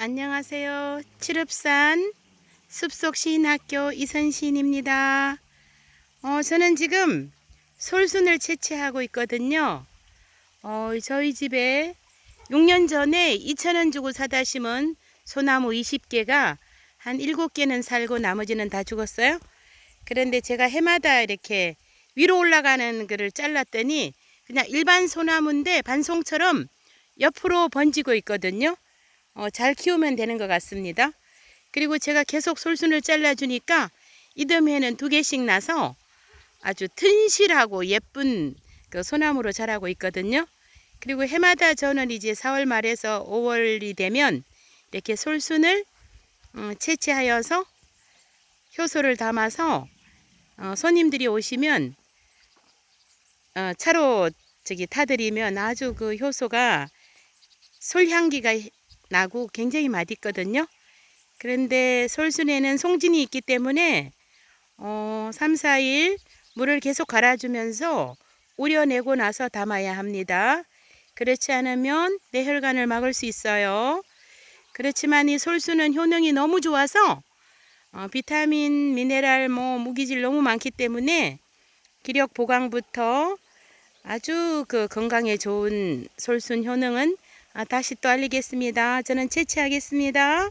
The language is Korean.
안녕하세요. 칠읍산 숲속 시인학교 이선 시인입니다. 어, 저는 지금 솔순을 채취하고 있거든요. 어, 저희 집에 6년 전에 2,000원 주고 사다 심은 소나무 20개가 한 7개는 살고 나머지는 다 죽었어요. 그런데 제가 해마다 이렇게 위로 올라가는 거를 잘랐더니 그냥 일반 소나무인데 반송처럼 옆으로 번지고 있거든요. 어, 잘 키우면 되는 것 같습니다. 그리고 제가 계속 솔순을 잘라주니까 이듬해는 두 개씩 나서 아주 튼실하고 예쁜 그 소나무로 자라고 있거든요. 그리고 해마다 저는 이제 4월 말에서 5월이 되면 이렇게 솔순을 어, 채취하여서 효소를 담아서 어, 손님들이 오시면 어, 차로 저기 타드리면 아주 그 효소가 솔향기가 나고 굉장히 맛있거든요. 그런데 솔순에는 송진이 있기 때문에 어, 3, 4일 물을 계속 갈아주면서 우려내고 나서 담아야 합니다. 그렇지 않으면 뇌혈관을 막을 수 있어요. 그렇지만 이 솔순은 효능이 너무 좋아서 어, 비타민, 미네랄, 뭐 무기질 너무 많기 때문에 기력 보강부터 아주 그 건강에 좋은 솔순 효능은 아, 다시 또 알리겠습니다. 저는 채취하겠습니다.